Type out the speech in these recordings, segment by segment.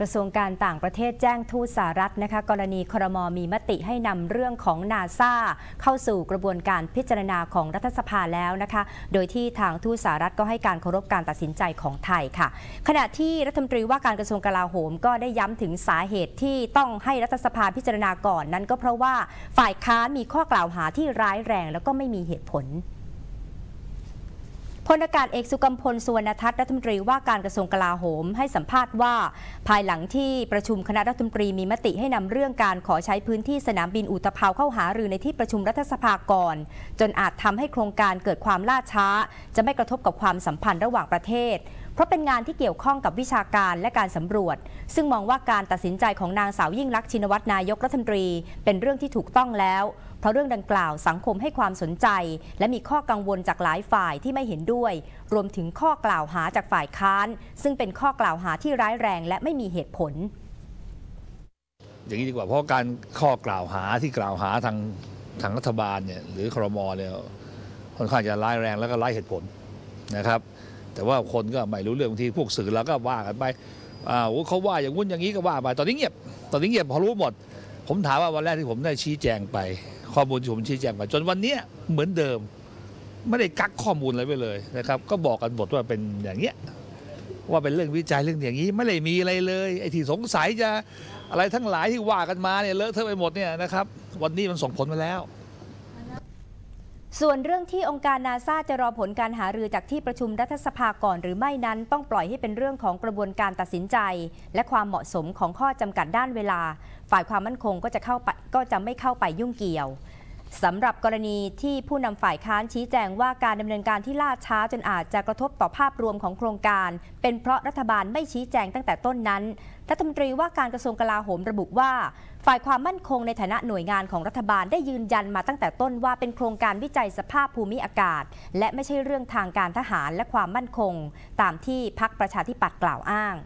กระทรวงการต่างประเทศแจ้งทูตสหรัฐนะคะ กรณีครมมีมติให้นำเรื่องของนาซาเข้าสู่กระบวนการพิจารณาของรัฐสภาแล้วนะคะ โดยที่ทางทูตสหรัฐก็ให้การเคารพการตัดสินใจของไทยค่ะ ขณะที่รัฐมนตรีว่าการกระทรวงกลาโหมก็ได้ย้ำถึงสาเหตุที่ต้องให้รัฐสภาพิจารณาก่อนนั้นก็เพราะว่าฝ่ายค้านมีข้อกล่าวหาที่ร้ายแรง แล้วก็ไม่มีเหตุผล พลอากาศเอกสุกัมพลสุวรรณทัศน์รัฐมนตรีว่าการกระทรวงกลาโหมให้สัมภาษณ์ว่า ภายหลังที่ประชุมคณะรัฐมนตรีมีมติให้นำเรื่องการขอใช้พื้นที่สนามบินอุตภาวเข้าหารือในที่ประชุมรัฐสภาก่อน จนอาจทำให้โครงการเกิดความล่าช้า จะไม่กระทบกับความสัมพันธ์ระหว่างประเทศ เพราะเป็นงานที่เกี่ยวข้องกับวิชาการและการสำรวจ ซึ่งมองว่าการตัดสินใจของนางสาวยิ่งลักษณ์ชินวัตรนายกรัฐมนตรี เป็นเรื่องที่ถูกต้องแล้ว เพราะเรื่องดังกล่าวสังคมให้ความสนใจ และมีข้อกังวลจากหลายฝ่ายที่ไม่เห็นด้วยรวมถึงข้อกล่าวหาจากฝ่ายค้าน ซึ่งเป็นข้อกล่าวหาที่ร้ายแรงและไม่มีเหตุผล อย่างนี้ดีกว่าเพราะการข้อกล่าวหาที่กล่าวหาทางทางรัฐบาลเนี่ยหรือครมเนี่ยค่อนข้างจะร้ายแรงแล้วก็ไร้เหตุผลนะครับ แต่ว่าคนก็ไม่รู้เรื่องบางทีพวกสื่อแล้วก็ว่ากันไปอ่าเขาว่าอย่างงู้นอย่างนี้ก็ว่าไปตอนนี้เงียบตอนนี้เงียบพอรู้หมด ผมถามว่าวันแรกที่ผมได้ชี้แจงไป ข้อมูลที่ผมชี้แจงไปจนวันนี้เหมือนเดิม ไม่ได้กักข้อมูลอะไรไปเลยนะครับ ก็บอกกันหมดว่าเป็นอย่างเงี้ยว่าเป็นเรื่องวิจัยเรื่องอย่างนี้ไม่ได้มีอะไรเลยไอ้ที่สงสัยจะอะไรทั้งหลายที่ว่ากันมาเนี่ยเลอะเทอะไปหมดเนี่ยนะครับวันนี้มันส่งผลมาแล้ว ส่วนเรื่องที่องค์การนาซาจะรอผลการหารือจากที่ประชุมรัฐสภาก่อนหรือไม่นั้น ต้องปล่อยให้เป็นเรื่องของกระบวนการตัดสินใจ และความเหมาะสมของข้อจำกัดด้านเวลา ฝ่ายความมั่นคงก็จะเข้าไปก็จะไม่เข้าไปยุ่งเกี่ยว สำหรับกรณีที่ผู้นำฝ่ายค้านชี้แจงว่าการดำเนินการที่ล่าช้าจนอาจจะกระทบต่อภาพรวมของโครงการ เป็นเพราะรัฐบาลไม่ชี้แจงตั้งแต่ต้นนั้นรัฐมนตรีว่าการกระทรวงกลาโหมระบุว่า ฝ่ายความมั่นคงในฐานะหน่วยงานของรัฐบาลได้ยืนยันมาตั้งแต่ต้นว่าเป็นโครงการวิจัยสภาพภูมิอากาศ และไม่ใช่เรื่องทางการทหารและความมั่นคง ตามที่พักประชาธิปัตย์กล่าวอ้าง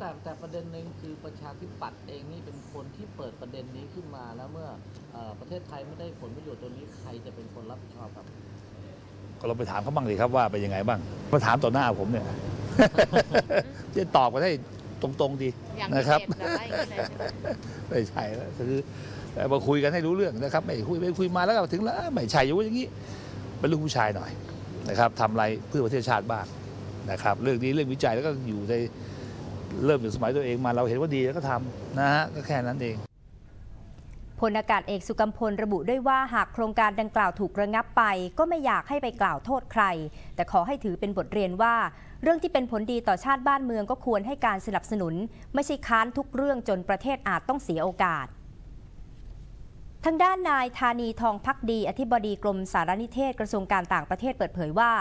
แต่แต่ประเด็นหนึ่งคือประชาธิปัตย์เองนี่เป็นคนที่เปิดประเด็นนี้ขึ้นมาแล้วเมื่ออประเทศไทยไม่ได้ผลประโยชน์ตัวนี้ใครจะเป็นคนรับผิดชอบครับก็เราไปถามเขาบ้างดิครับว่าเป็นยังไงบ้างมาถามต่อหน้าผมเนี่ยจะตอบกันให้ตรงๆดีนะครับไม่ใช่แล้วคือมาคุยกันให้รู้เรื่องนะครับ ไม่คุยไปคุยมาแล้วก็ถึงแล้วไม่ใช่อยู่อย่างนี้เป็นลูกผู้ชายหน่อยนะครับทำอะไรเพื่อประเทศชาติบ้างนะครับ เรื่องนี้เรื่องวิจัยแล้วก็อยู่ใน เริ่มอยู่สมัยตัวเองมาเราเห็นว่าดีแล้วก็ทำนะฮะก็แค่นั้นเองพลอากาศเอกสุกัมพลระบุด้วยว่าหากโครงการดังกล่าวถูกระงับไป ก็ไม่อยากให้ไปกล่าวโทษใคร แต่ขอให้ถือเป็นบทเรียนว่า เรื่องที่เป็นผลดีต่อชาติบ้านเมืองก็ควรให้การสนับสนุน ไม่ใช่ค้านทุกเรื่องจนประเทศอาจต้องเสียโอกาส ทางด้านนายธานีทองพักดี อธิบดีกรมสารนิเทศกระทรวงการต่างประเทศเปิดเผยว่า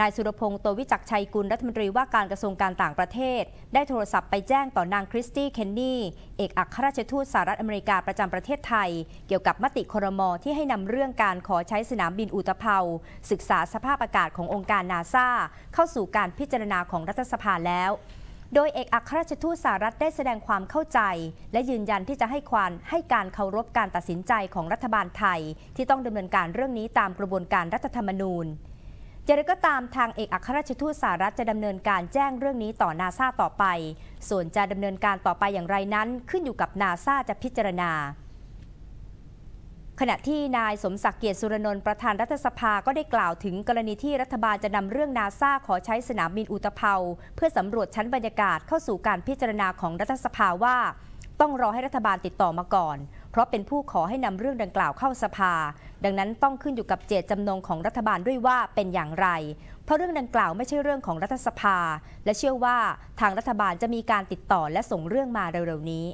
นายสุรพงศ์โตวิจักชัยกุลรัฐมนตรีว่าการกระทรวงการต่างประเทศ ได้โทรศัพท์ไปแจ้งต่อนางคริสตี้เคนนี่เอกอัครราชทูตสหรัฐอเมริกาประจำประเทศไทย เกี่ยวกับมติครมที่ให้นำเรื่องการขอใช้สนามบินอุตภาวศึกษาสภาพอากาศขององค์การนาซาเข้าสู่การพิจารณาของรัฐสภาแล้ว โดยเอกอัครราชทูตสหรัฐได้แสดงความเข้าใจ และยืนยันที่จะให้ความให้การเคารพการตัดสินใจของรัฐบาลไทย ที่ต้องดำเนินการเรื่องนี้ตามกระบวนการรัฐธรรมนูญอย่างไรก็ตามทางเอกอัครราชทูตสหรัฐจะดำเนินการแจ้งเรื่องนี้ต่อนาซาต่อไป ส่วนจะดำเนินการต่อไปอย่างไรนั้น ขึ้นอยู่กับนาซาจะพิจารณา ขณะที่นายสมศักดิ์เกียรติสุรนนท์ประธานรัฐสภาก็ได้กล่าวถึงกรณีที่รัฐบาลจะนำเรื่องนาซาขอใช้สนามบินอุตภาเพื่อสำรวจชั้นบรรยากาศเข้าสู่การพิจารณาของรัฐสภาว่า ต้องรอให้รัฐบาลติดต่อมาก่อน เพราะเป็นผู้ขอให้นำเรื่องดังกล่าวเข้าสภา ดังนั้นต้องขึ้นอยู่กับเจตจำนงของรัฐบาลด้วยว่าเป็นอย่างไร เพราะเรื่องดังกล่าวไม่ใช่เรื่องของรัฐสภา และเชื่อว่าทางรัฐบาลจะมีการติดต่อและส่งเรื่องมาเร็วๆนี้